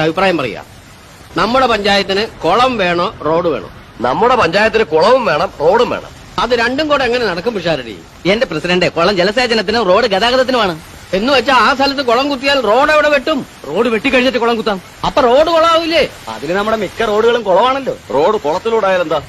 അഭിപ്രായം പറയാ. നമ്മുടെ പഞ്ചായത്തിന് കുളം വേണോ റോഡ് വേണോ? നമ്മുടെ പഞ്ചായത്തിന് കുളവും വേണം റോഡും വേണം. അത് രണ്ടും കൂടെ എങ്ങനെ നടക്കും പിഷാരടി എന്റെ പ്രസിഡന്റ് കുളം ജലസേചനത്തിനും റോഡ് ഗതാഗതത്തിനുമാണ്. എന്ന് വെച്ചാൽ ആ സ്ഥലത്ത് കുളം കുത്തിയാൽ റോഡ് എവിടെ വെട്ടും? റോഡ് വെട്ടിക്കഴിഞ്ഞിട്ട് കുളം കുത്താം. അപ്പൊ റോഡ് കുളമാവില്ലേ അതിന് നമ്മുടെ മിക്ക റോഡുകളും കുളമാണല്ലോ. റോഡ് കുളത്തിലൂടെ ആയാലെന്താ?